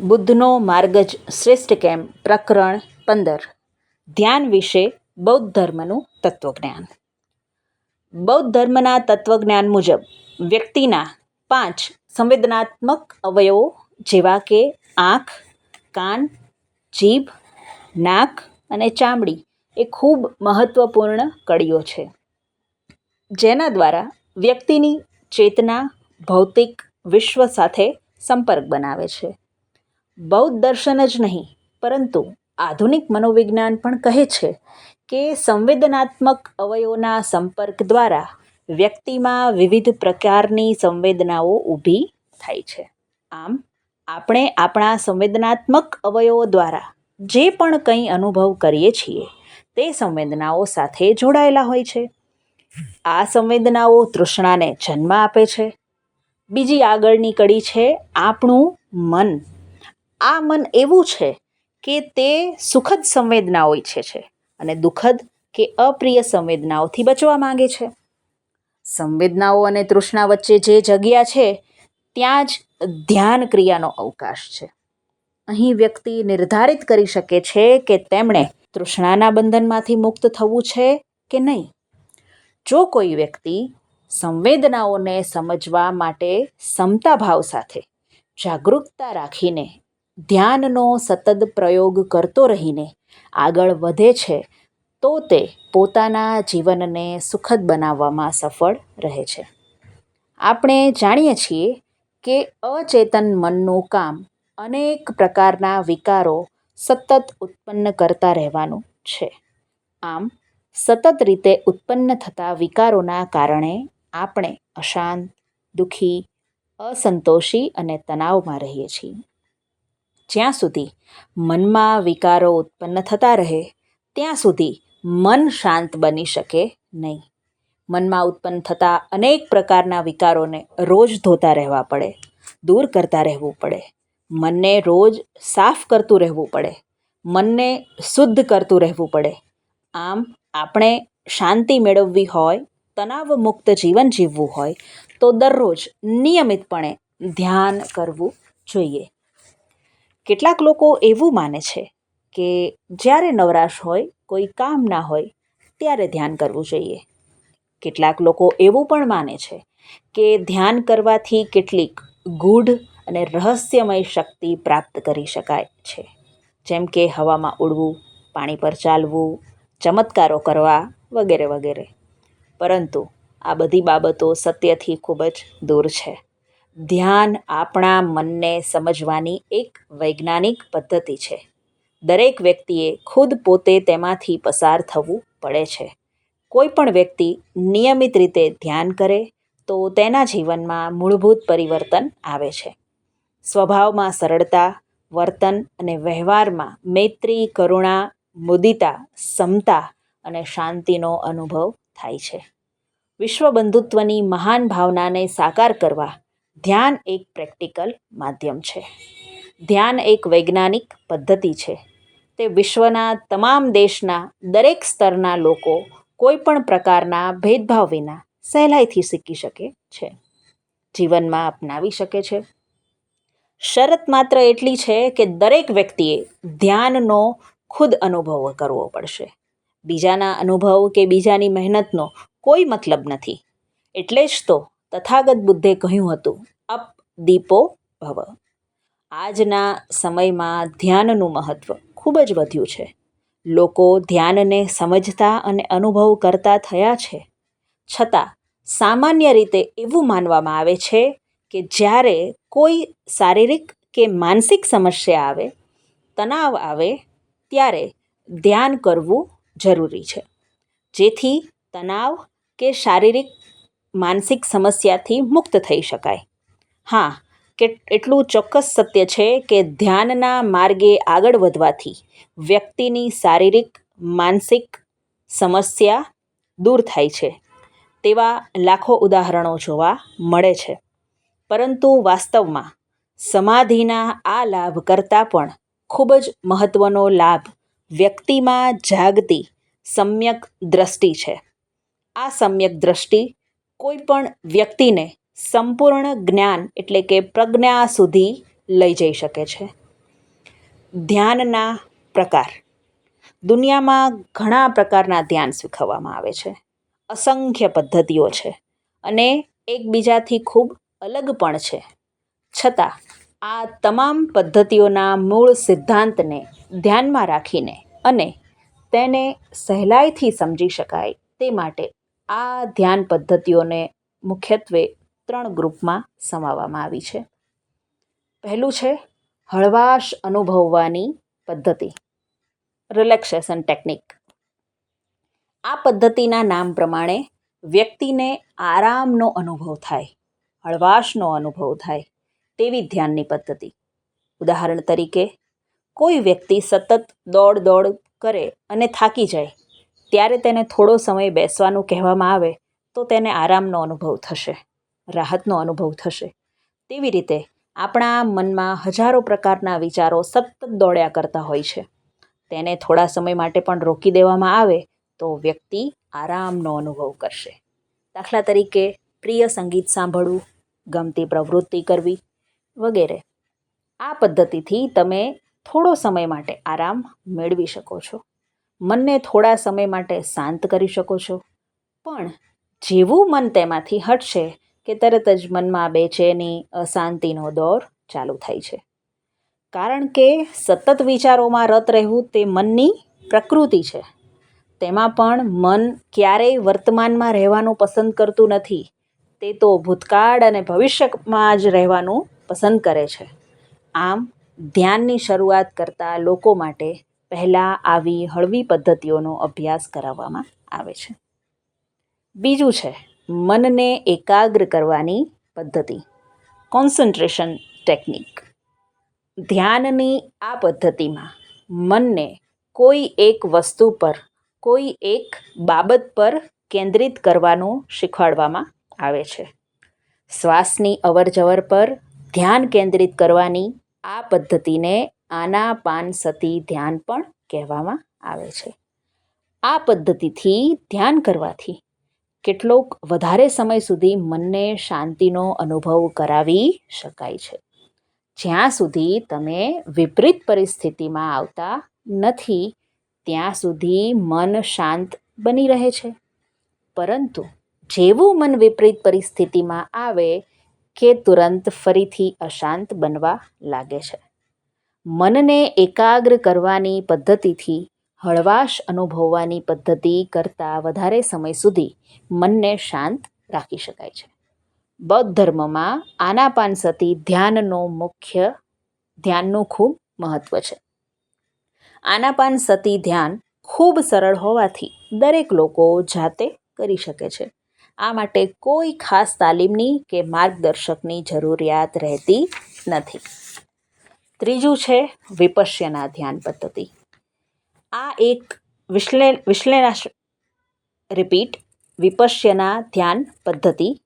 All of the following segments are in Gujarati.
બુદ્ધનો માર્ગ જ શ્રેષ્ઠ કેમ? પ્રકરણ પંદર. ધ્યાન વિશે બૌદ્ધ ધર્મનું તત્વજ્ઞાન. બૌદ્ધ ધર્મના તત્વજ્ઞાન મુજબ, વ્યક્તિના પાંચ સંવેદનાત્મક અવયવો જેવા કે આંખ, કાન, જીભ, નાક અને ચામડી એ ખૂબ મહત્ત્વપૂર્ણ કડીઓ છે. જેના દ્વારા વ્યક્તિની ચેતના, ભૌતિક વિશ્વ સાથે સંપર્ક બનાવે છે. બૌદ્ધ દર્શન જ નહીં, પરંતુ આધુનિક મનોવિજ્ઞાન પણ કહે છે કે સંવેદનાત્મક અવયવોના સંપર્ક દ્વારા વ્યક્તિમાં વિવિધ પ્રકારની સંવેદનાઓ ઊભી થાય છે. આમ, આપણે આપણા સંવેદનાત્મક અવયવો દ્વારા જે પણ કંઈ અનુભવ કરીએ છીએ, તે સંવેદનાઓ સાથે જોડાયેલા હોય છે. આ સંવેદનાઓ તૃષ્ણાને જન્મ આપે છે. બીજી આગળની કડી છે આપણું મન. આ મન એવું છે કે તે સુખદ સંવેદનાઓ ઈચ્છે છે અને દુઃખદ કે અપ્રિય સંવેદનાઓથી બચવા માંગે છે. સંવેદનાઓ અને તૃષ્ણા વચ્ચે જે જગ્યા છે, ત્યાં જ ધ્યાન ક્રિયાનો અવકાશ છે. અહીં વ્યક્તિ નિર્ધારિત કરી શકે છે કે તેમણે તૃષ્ણાના બંધનમાંથી મુક્ત થવું છે કે નહીં. જો કોઈ વ્યક્તિ સંવેદનાઓને સમજવા માટે સમતાભાવ સાથે જાગૃતતા રાખીને ધ્યાનનો સતત પ્રયોગ કરતો રહીને આગળ વધે છે, તો તે પોતાના જીવનને સુખદ બનાવવામાં સફળ રહે છે. આપણે જાણીએ છીએ કે અચેતન મનનું કામ અનેક પ્રકારના વિકારો સતત ઉત્પન્ન કરતા રહેવાનું છે. આમ, સતત રીતે ઉત્પન્ન થતા વિકારોના કારણે આપણે અશાંત, દુઃખી, અસંતોષી અને તણાવમાં રહીએ છીએ. જ્યાં સુધી મનમાં વિકારો ઉત્પન્ન થતા રહે, ત્યાં સુધી મન શાંત બની શકે નહીં. મનમાં ઉત્પન્ન થતા અનેક પ્રકારના વિકારોને રોજ ધોતા રહેવા પડે, દૂર કરતા રહેવું પડે. મનને રોજ સાફ કરતું રહેવું પડે, મનને શુદ્ધ કરતું રહેવું પડે. આમ આપણે શાંતિ મેળવવી હોય તણાવ મુક્ત જીવન જીવવું હોય, તો દરરોજ નિયમિતપણે ધ્યાન કરવું જોઈએ. કેટલાક લોકો એવું માને છે કે જ્યારે નવરાશ હોય, કોઈ કામ ના હોય, ત્યારે ધ્યાન કરવું જોઈએ. કેટલાક લોકો એવું પણ માને છે કે ધ્યાન કરવાથી કેટલીક ગૂઢ અને રહસ્યમય શક્તિ પ્રાપ્ત કરી શકાય છે. જેમ કે હવામાં ઉડવું, પાણી પર ચાલવું, ચમત્કારો કરવા વગેરે વગેરે. પરંતુ આ બધી બાબતો સત્યથી ખૂબ જ દૂર છે. ધ્યાન આપણા મનને સમજવાની એક વૈજ્ઞાનિક પદ્ધતિ છે. દરેક વ્યક્તિએ ખુદ પોતે તેમાંથી પસાર થવું પડે છે. કોઈ પણ વ્યક્તિ નિયમિત રીતે ધ્યાન કરે તો તેના જીવનમાં મૂળભૂત પરિવર્તન આવે છે. સ્વભાવમાં સરળતા, વર્તન અને વ્યવહારમાં મૈત્રી, કરુણા, મુદિતા, સમતા અને શાંતિનો અનુભવ થાય છે. વિશ્વ બંધુત્વની મહાન ભાવનાને સાકાર કરવા ધ્યાન એક પ્રેક્ટિકલ માધ્યમ છે. ધ્યાન એક વૈજ્ઞાનિક પદ્ધતિ છે. તે વિશ્વના તમામ દેશના દરેક સ્તરના લોકો કોઈ પણ પ્રકારના ભેદભાવ વિના સહેલાઈથી શીખી શકે છે. જીવનમાં અપનાવી શકે છે. શરત માત્ર એટલી છે કે દરેક વ્યક્તિએ ધ્યાનનો ખુદ અનુભવ કરવો પડશે. બીજાના અનુભવ કે બીજાની મહેનતનો કોઈ મતલબ નથી. એટલે જ તો તથાગત બુદ્ધે કહ્યું હતું, અપ દીપો ભવ. આજના સમયમાં ધ્યાનનું મહત્ત્વ ખૂબ જ વધ્યું છે. લોકો ધ્યાનને સમજતા અને અનુભવ કરતા થયા છે. છતાં, સામાન્ય રીતે એવું માનવામાં આવે છે કે જ્યારે કોઈ શારીરિક કે માનસિક સમસ્યા આવે, તણાવ આવે, ત્યારે ધ્યાન કરવું જરૂરી છે. જેથી તણાવ કે શારીરિક માનસિક સમસ્યાથી મુક્ત થઈ શકાય. હા, કે એટલું ચોક્કસ સત્ય છે કે ધ્યાનના માર્ગે આગળ વધવાથી વ્યક્તિની શારીરિક, માનસિક સમસ્યા દૂર થાય છે. તેવા લાખો ઉદાહરણો જોવા મળે છે. પરંતુ વાસ્તવમાં સમાધિના આ લાભ કરતાં પણ ખૂબ જ મહત્ત્વનો લાભ વ્યક્તિમાં જાગતી સમ્યક દ્રષ્ટિ છે. આ સમ્યક દ્રષ્ટિ કોઈ પણ વ્યક્તિને સંપૂર્ણ જ્ઞાન એટલે કે પ્રજ્ઞા સુધી લઈ જઈ શકે છે. ધ્યાનના પ્રકાર. દુનિયામાં ઘણા પ્રકારના ધ્યાન શીખવવામાં આવે છે. અસંખ્ય પદ્ધતિઓ છે અને એકબીજાથી ખૂબ અલગ પણ છે. છતાં, આ તમામ પદ્ધતિઓના મૂળ સિદ્ધાંતને ધ્યાનમાં રાખીને અને તેને સહેલાઈથી સમજી શકાય તે માટે આ ધ્યાન પદ્ધતિઓને મુખ્યત્વે ત્રણ ગ્રુપમાં સમાવવામાં આવી છે. પહેલું છે, હળવાશ અનુભવવાની પદ્ધતિ રિલેક્સેશન ટેકનિક આ પદ્ધતિના નામ પ્રમાણે વ્યક્તિને આરામનો અનુભવ થાય, હળવાશનો અનુભવ થાય તેવી ધ્યાનની પદ્ધતિ. ઉદાહરણ તરીકે, કોઈ વ્યક્તિ સતત દોડ દોડ કરે અને થાકી જાય ત્યારે તેને થોડો સમય બેસવાનું કહેવામાં આવે, તો તેને આરામનો અનુભવ થશે, રાહતનો અનુભવ થશે. તેવી રીતે આપણા મનમાં હજારો પ્રકારના વિચારો સતત દોડ્યા કરતા હોય છે. તેને થોડા સમય માટે પણ રોકી દેવામાં આવે, તો વ્યક્તિ આરામનો અનુભવ કરશે. દાખલા તરીકે પ્રિય સંગીત સાંભળવું, ગમતી પ્રવૃત્તિ કરવી વગેરે. આ પદ્ધતિથી તમે થોડો સમય માટે આરામ મેળવી શકો છો. મનને થોડા સમય માટે શાંત કરી શકો છો. પણ જેવું મન તેમાંથી હટશે કે તરત જ મનમાં બેચેની અશાંતિનો દોર ચાલુ થાય છે. કારણ કે સતત વિચારોમાં રત રહેવું તે મનની પ્રકૃતિ છે. તેમાં પણ મન ક્યારેય વર્તમાનમાં રહેવાનું પસંદ કરતું નથી. તે તો ભૂતકાળ અને ભવિષ્યમાં જ રહેવાનું પસંદ કરે છે. આમ, ધ્યાનની શરૂઆત કરતા લોકો માટે પહેલાં આવી હળવી પદ્ધતિઓનો અભ્યાસ કરાવવામાં આવે છે. બીજું છે, મનને એકાગ્ર કરવાની પદ્ધતિ કોન્સન્ટ્રેશન ટેકનિક ધ્યાનની આ પદ્ધતિમાં મનને કોઈ એક વસ્તુ પર, કોઈ એક બાબત પર કેન્દ્રિત કરવાનું શીખવાડવામાં આવે છે. શ્વાસની અવરજવર પર ધ્યાન કેન્દ્રિત કરવાની આ પદ્ધતિને આનાપાન સતી ધ્યાન પણ કહેવામાં આવે છે. આ પદ્ધતિથી ધ્યાન કરવાથી કેટલોક વધારે સમય સુધી મનને શાંતિનો અનુભવ કરાવી શકાય છે. જ્યાં સુધી તમે વિપરીત પરિસ્થિતિમાં આવતા નથી, ત્યાં સુધી મન શાંત બની રહે છે. પરંતુ જેવું મન વિપરીત પરિસ્થિતિમાં આવે કે તુરંત ફરીથી અશાંત બનવા લાગે છે. મનને એકાગ્ર કરવાની પદ્ધતિથી, હળવાશ અનુભવવાની પદ્ધતિ કરતાં વધારે સમય સુધી મનને શાંત રાખી શકાય છે. બૌદ્ધ ધર્મમાં આનાપાન સતી ધ્યાનનો મુખ્ય, ધ્યાનનું ખૂબ મહત્ત્વ છે. આનાપાન સતી ધ્યાન ખૂબ સરળ હોવાથી દરેક લોકો જાતે કરી શકે છે. આ માટે કોઈ ખાસ તાલીમની કે માર્ગદર્શકની જરૂરિયાત રહેતી નથી. ત્રીજું છે વિપશ્યના ધ્યાન પદ્ધતિ. આ એક વિશ્લે વિશ્લેષ રિપીટ વિપશ્યના ધ્યાન પદ્ધતિ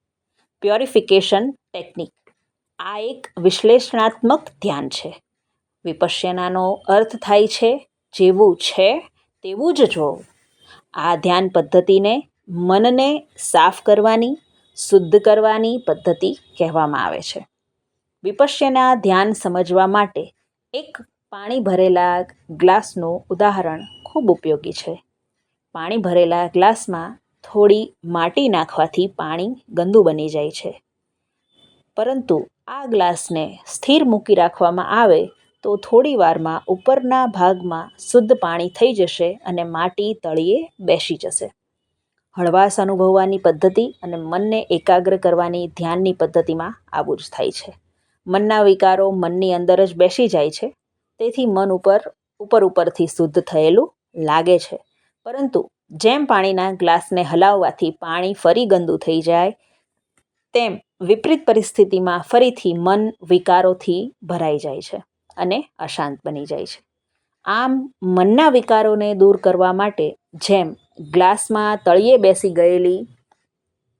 પ્યોરિફિકેશન ટેકનિક આ એક વિશ્લેષણાત્મક ધ્યાન છે. વિપશ્યનાનો અર્થ થાય છે જેવું છે તેવું જ જોવું. આ ધ્યાન પદ્ધતિને મનને સાફ કરવાની, શુદ્ધ કરવાની પદ્ધતિ કહેવામાં આવે છે. વિપશ્યના ધ્યાન સમજવા માટે એક પાણી ભરેલા ગ્લાસનું ઉદાહરણ ખૂબ ઉપયોગી છે. પાણી ભરેલા ગ્લાસમાં થોડી માટી નાખવાથી પાણી ગંદુ બની જાય છે. પરંતુ આ ગ્લાસને સ્થિર મૂકી રાખવામાં આવે તો થોડી વારમાં ઉપરના ભાગમાં શુદ્ધ પાણી થઈ જશે અને માટી તળિયે બેસી જશે. હળવાશ અનુભવવાની પદ્ધતિ અને મનને એકાગ્ર કરવાની ધ્યાનની પદ્ધતિમાં આવું જ થાય છે. મનના વિકારો મનની અંદર જ બેસી જાય છે. તેથી મન ઉપર ઉપર ઉપરથી શુદ્ધ થયેલું લાગે છે. પરંતુ જેમ પાણીના ગ્લાસને હલાવવાથી પાણી ફરી ગંદુ થઈ જાય, તેમ વિપરીત પરિસ્થિતિમાં ફરીથી મન વિકારોથી ભરાઈ જાય છે અને અશાંત બની જાય છે. આમ મનના વિકારોને દૂર કરવા માટે જેમ ગ્લાસમાં તળિયે બેસી ગયેલી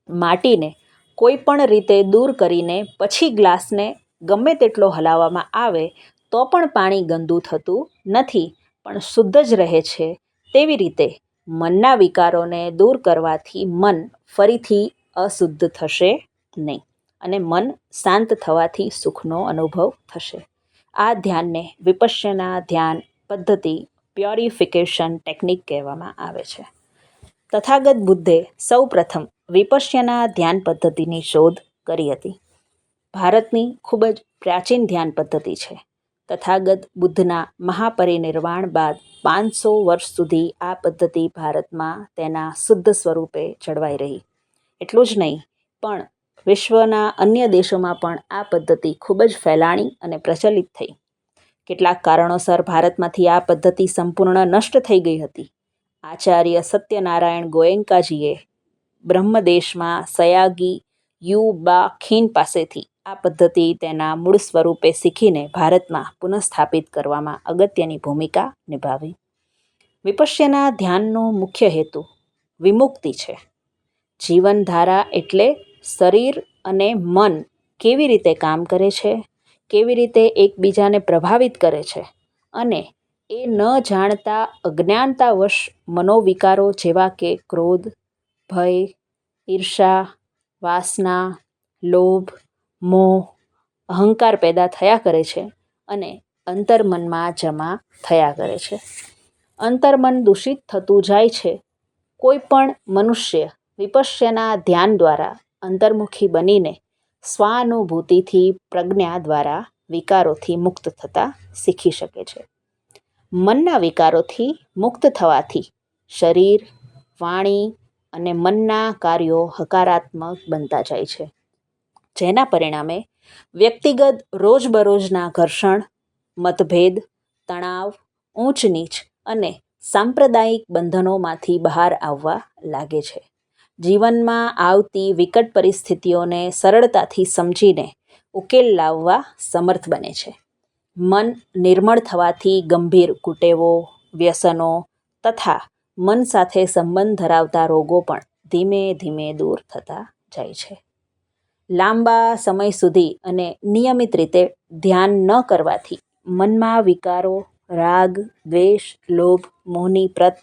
માટીને કોઈ પણ રીતે દૂર કરીને પછી ગ્લાસને ગમે તેટલો હલાવવામાં આવે, તો પણ પાણી ગંદુ થતું નથી, પણ શુદ્ધ જ રહે છે. તેવી રીતે, મનના વિકારોને દૂર કરવાથી મન ફરીથી અશુદ્ધ થશે નહીં અને મન શાંત થવાથી સુખનો અનુભવ થશે. આ ધ્યાનને વિપશ્યના ધ્યાન પદ્ધતિ પ્યોરિફિકેશન ટેકનિક કહેવામાં આવે છે. તથાગત બુદ્ધે સૌ પ્રથમ વિપશ્યના ધ્યાન પદ્ધતિની શોધ કરી હતી. ભારતની ખૂબ જ પ્રાચીન ધ્યાન પદ્ધતિ છે. તથાગત બુદ્ધના મહાપરિનિર્વાણ બાદ પાંચસો વર્ષ સુધી આ પદ્ધતિ ભારતમાં તેના શુદ્ધ સ્વરૂપે જળવાઈ રહી. એટલું જ નહીં, પણ વિશ્વના અન્ય દેશોમાં પણ આ પદ્ધતિ ખૂબ જ ફેલાણી અને પ્રચલિત થઈ. કેટલાક કારણોસર ભારતમાંથી આ પદ્ધતિ સંપૂર્ણ નષ્ટ થઈ ગઈ હતી. આચાર્ય સત્યનારાયણ ગોયંકાજીએ બ્રહ્મદેશમાં સયાગી યુ બા ખીન પાસેથી આ પદ્ધતિ તેના મૂળ સ્વરૂપે શીખીને ભારતમાં પુનઃસ્થાપિત કરવામાં અગત્યની ભૂમિકા નિભાવી. વિપશ્યના ધ્યાનનો મુખ્ય હેતુ વિમુક્તિ છે. જીવનધારા એટલે શરીર અને મન કેવી રીતે કામ કરે છે, કેવી રીતે એકબીજાને પ્રભાવિત કરે છે અને એ ન જાણતા અજ્ઞાનતાવશ મનોવિકારો જેવા કે ક્રોધ, ભય, ઈર્ષા વાસના, લોભ, મોહ, અહંકાર પેદા થયા કરે છે અને અંતર્મનમાં જમા થયા કરે છે. અંતર્મન દૂષિત થતું જાય છે. કોઈ પણ મનુષ્ય વિપશ્યના ધ્યાન દ્વારા અંતર્મુખી બનીને સ્વાનુભૂતિથી પ્રજ્ઞા દ્વારા વિકારોથી મુક્ત થતા શીખી શકે છે. મનના વિકારોથી મુક્ત થવાથી શરીર, વાણી અને મનના કાર્યો હકારાત્મક બનતા જાય છે. જેના પરિણામે વ્યક્તિગત રોજબરોજના ઘર્ષણ, મતભેદ, તણાવ, ઊંચ નીચ અને સાંપ્રદાયિક બંધનોમાંથી બહાર આવવા લાગે છે. જીવનમાં આવતી વિકટ પરિસ્થિતિઓને સરળતાથી સમજીને ઉકેલ લાવવા સમર્થ બને છે. મન નિર્મળ થવાથી ગંભીર કુટેવો, વ્યસનો તથા મન સાથે સંબંધ ધરાવતા રોગો પણ ધીમે ધીમે દૂર થતા જાય છે. લાંબા સમય સુધી અને નિયમિત રીતે ધ્યાન ન કરવાથી મનમાં વિકારો, રાગ, દ્વેષ, લોભ, મોહની પ્રત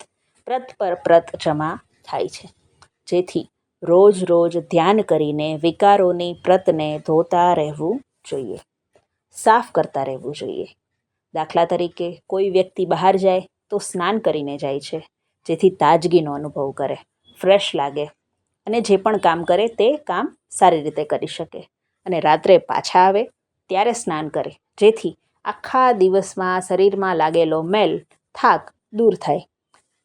પ્રત પર પ્રત જમા થાય છે. જેથી રોજ રોજ ધ્યાન કરીને વિકારોની પ્રતને ધોતા રહેવું જોઈએ. સાફ કરતા રહેવું જોઈએ. દાખલા તરીકે કોઈ વ્યક્તિ બહાર જાય તો સ્નાન કરીને જાય છે. જેથી તાજગીનો અનુભવ કરે ફ્રેશ લાગે અને જે પણ કામ કરે તે કામ સારી રીતે કરી શકે અને રાત્રે પાછા આવે ત્યારે સ્નાન કરે, જેથી આખા દિવસમાં શરીરમાં લાગેલો મેલ, થાક દૂર થાય.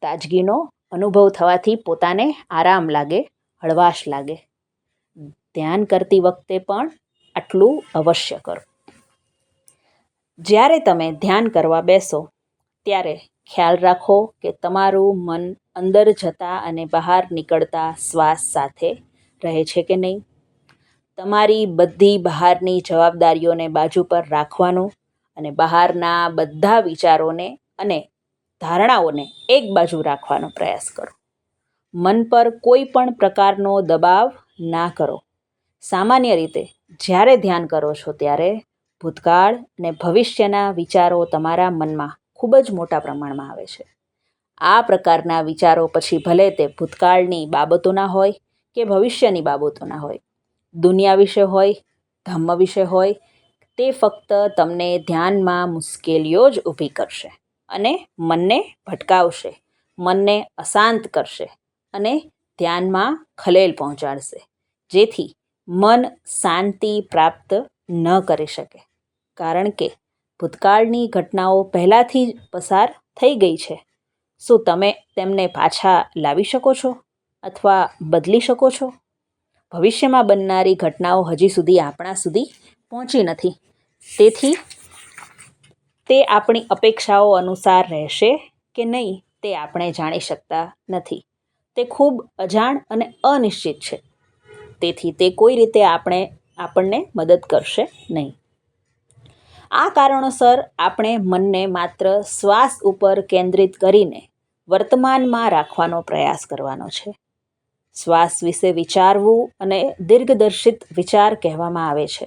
તાજગીનો અનુભવ થવાથી પોતાને આરામ લાગે, હળવાશ લાગે. ધ્યાન કરતી વખતે પણ આટલું અવશ્ય કરો. જ્યારે તમે ધ્યાન કરવા બેસો, ત્યારે ખ્યાલ રાખો કે તમારું મન અંદર જતા અને બહાર નીકળતા શ્વાસ સાથે રહે છે કે નહીં? તમારી બધી બહારની જવાબદારીઓને બાજુ પર રાખવાનું અને બહારના બધા વિચારોને અને ધારણાઓને એક બાજુ રાખવાનો પ્રયાસ કરો. મન પર કોઈ પણ પ્રકારનો દબાવ ના કરો. સામાન્ય રીતે જ્યારે ધ્યાન કરો છો ત્યારે ભૂતકાળ અને ભવિષ્યના વિચારો તમારા મનમાં ખૂબ જ મોટા પ્રમાણમાં આવે છે. આ પ્રકારના વિચારો પછી ભલે તે ભૂતકાળની બાબતોના હોય કે ભવિષ્યની બાબતોના હોય, દુનિયા વિશે હોય ધમ્મ વિશે હોય, તે ફક્ત તમને ધ્યાનમાં મુશ્કેલીઓ જ ઊભી કરશે અને મનને ભટકાવશે, મનને અશાંત કરશે અને ધ્યાનમાં ખલેલ પહોંચાડશે, જેથી મન શાંતિ પ્રાપ્ત ન કરી શકે. કારણ કે ભૂતકાળની ઘટનાઓ પહેલાંથી જ પસાર થઈ ગઈ છે. શું તમે તેમને પાછા લાવી શકો છો અથવા બદલી શકો છો? ભવિષ્યમાં બનનારી ઘટનાઓ હજી સુધી આપણા સુધી પહોંચી નથી. તેથી તે આપણી અપેક્ષાઓ અનુસાર રહેશે કે નહીં તે આપણે જાણી શકતા નથી. તે ખૂબ અજાણ અને અનિશ્ચિત છે. તેથી તે કોઈ રીતે આપણે આપણને મદદ કરશે નહીં. આ કારણોસર આપણે મનને માત્ર શ્વાસ ઉપર કેન્દ્રિત કરીને વર્તમાનમાં રાખવાનો પ્રયાસ કરવાનો છે. શ્વાસ વિશે વિચારવું અને દીર્ઘદર્શિત વિચાર કહેવામાં આવે છે.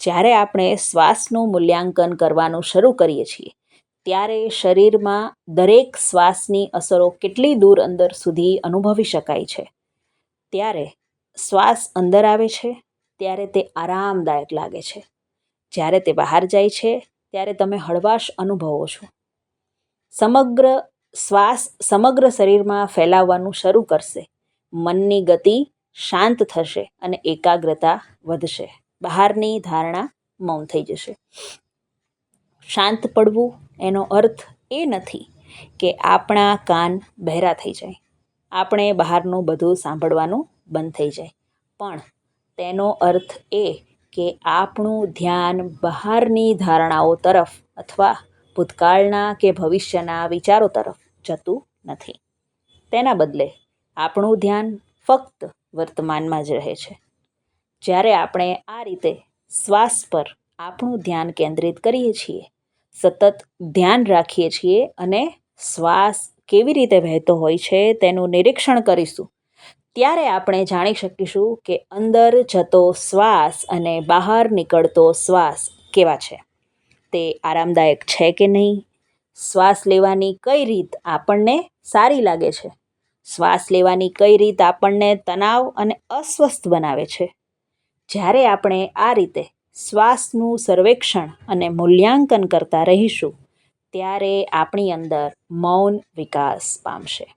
જ્યારે આપણે શ્વાસનું મૂલ્યાંકન કરવાનું શરૂ કરીએ છીએ, ત્યારે શરીરમાં દરેક શ્વાસની અસરો કેટલી દૂર અંદર સુધી અનુભવી શકાય છે. ત્યારે શ્વાસ અંદર આવે છે, ત્યારે તે આરામદાયક લાગે છે. જ્યારે તે બહાર જાય છે, ત્યારે તમે હળવાશ અનુભવો છો. સમગ્ર શ્વાસ સમગ્ર શરીરમાં ફેલાવવાનું શરૂ કરશે. મનની ગતિ શાંત થશે અને એકાગ્રતા વધશે. બહારની ધારણા મૌન થઈ જશે. શાંત પડવું એનો અર્થ એ નથી કે આપણા કાન બહેરા થઈ જાય. આપણે બહારનું બધું સાંભળવાનું બંધ થઈ જાય. પણ તેનો અર્થ એ કે આપણું ધ્યાન બહારની ધારણાઓ તરફ અથવા ભૂતકાળના કે ભવિષ્યના વિચારો તરફ જતું નથી. તેના બદલે, આપણું ધ્યાન ફક્ત વર્તમાનમાં જ રહે છે. જ્યારે આપણે આ રીતે શ્વાસ પર આપણું ધ્યાન કેન્દ્રિત કરીએ છીએ, સતત ધ્યાન રાખીએ છીએ અને શ્વાસ કેવી રીતે વહેતો હોય છે તેનું નિરીક્ષણ કરીશું ત્યારે આપણે જાણી શકીશું કે અંદર જતો શ્વાસ અને બહાર નીકળતો શ્વાસ કેવા છે. તે આરામદાયક છે કે નહીં? શ્વાસ લેવાની કઈ રીત આપણને સારી લાગે છે? શ્વાસ લેવાની કઈ રીત આપણને તણાવ અને અસ્વસ્થ બનાવે છે? જ્યારે આપણે આ રીતે શ્વાસનું સર્વેક્ષણ અને મૂલ્યાંકન કરતા રહીશું, ત્યારે આપણી અંદર મૌન વિકાસ પામશે.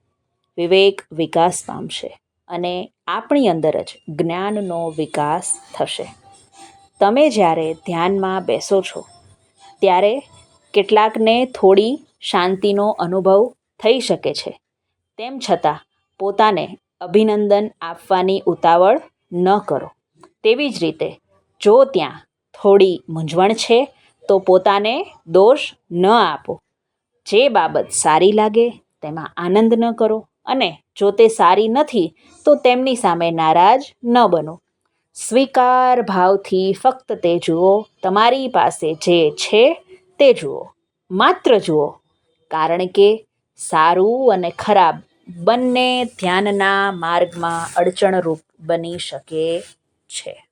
વિવેક વિકાસ પામશે. અને આપણી અંદર જ જ્ઞાનનો વિકાસ થશે. તમે જ્યારે ધ્યાનમાં બેસો છો, ત્યારે કેટલાકને થોડી શાંતિનો અનુભવ થઈ શકે છે. તેમ છતાં, પોતાને અભિનંદન આપવાની ઉતાવળ ન કરો. તેવી જ રીતે, જો ત્યાં થોડી મૂંઝવણ છે, તો પોતાને દોષ ન આપો. જે બાબત સારી લાગે, તેમાં આનંદ ન કરો અને જો તે સારી નથી, તો તેમની સામે નારાજ ન બનો. સ્વીકાર ભાવથી ફક્ત તે જુઓ, તમારી પાસે જે છે તે જુઓ. માત્ર જુઓ. કારણ કે સારું અને ખરાબ બંને ધ્યાનના માર્ગમાં અડચણરૂપ બની શકે છે.